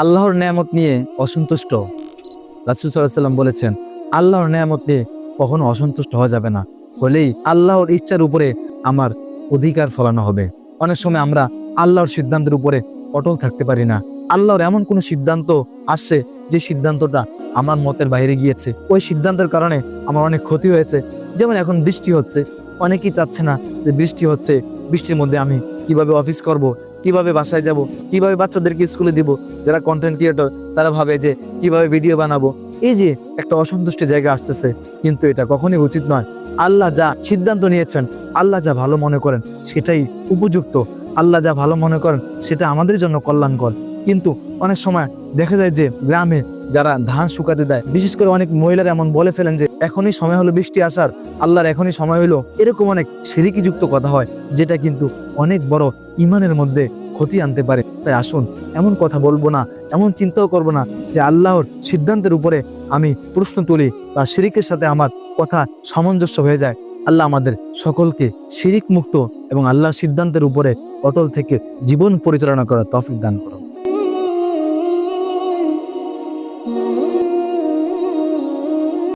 আল্লাহর নেয়ামত নিয়ে অসন্তুষ্ট। রাসুল সাল্লাহ সাল্লাম বলেছেন, আল্লাহর নেয়ামত নিয়ে কখনো অসন্তুষ্ট হওয়া যাবে না। হলেই আল্লাহর ইচ্ছার উপরে আমার অধিকার ফলানো হবে। অনেক সময় আমরা আল্লাহর সিদ্ধান্তের উপরে অটল থাকতে পারি না। আল্লাহর এমন কোনো সিদ্ধান্ত আসছে যে সিদ্ধান্তটা আমার মতের বাইরে গিয়েছে। ওই সিদ্ধান্তের কারণে আমার অনেক ক্ষতি হয়েছে। যেমন এখন বৃষ্টি হচ্ছে। অনেকেই চাচ্ছে না যে বৃষ্টি হচ্ছে। বৃষ্টির মধ্যে আমি কীভাবে অফিস করব? কীভাবে বাসায় যাব, কীভাবে বাচ্চাদেরকে স্কুলে দিব, যারা কন্টেন্ট ক্রিয়েটর তারা ভাবে যে কীভাবে ভিডিও বানাবো। এই যে একটা অসন্তুষ্ট জায়গা আসতেছে, কিন্তু এটা কখনোই উচিত নয়। আল্লাহ যা সিদ্ধান্ত নিয়েছেন, আল্লাহ যা ভালো মনে করেন, সেটাই উপযুক্ত। আল্লাহ যা ভালো মনে করেন, সেটা আমাদের জন্য কল্যাণকর। কিন্তু অনেক সময় দেখা যায় যে গ্রামে যারা ধান শুকাতে দেয়, বিশেষ করে অনেক মহিলারা এমন বলে ফেলেন যে এখনই সময় হলো বৃষ্টি আসার, আল্লাহর এখনই সময় হলো এরকম অনেক সিরিকিযুক্ত কথা হয়, যেটা কিন্তু অনেক বড় ইমানের মধ্যে ক্ষতি আনতে পারে। তাই আসুন, এমন কথা বলব না, এমন চিন্তাও করব না যে আল্লাহর সিদ্ধান্তের উপরে আমি প্রশ্ন তুলি বা শিরিকের সাথে আমার কথা সামঞ্জস্য হয়ে যায়। আল্লাহ আমাদের সকলকে শিরিক মুক্ত এবং আল্লাহর সিদ্ধান্তের উপরে অটল থেকে জীবন পরিচালনা করার তফিক দান করো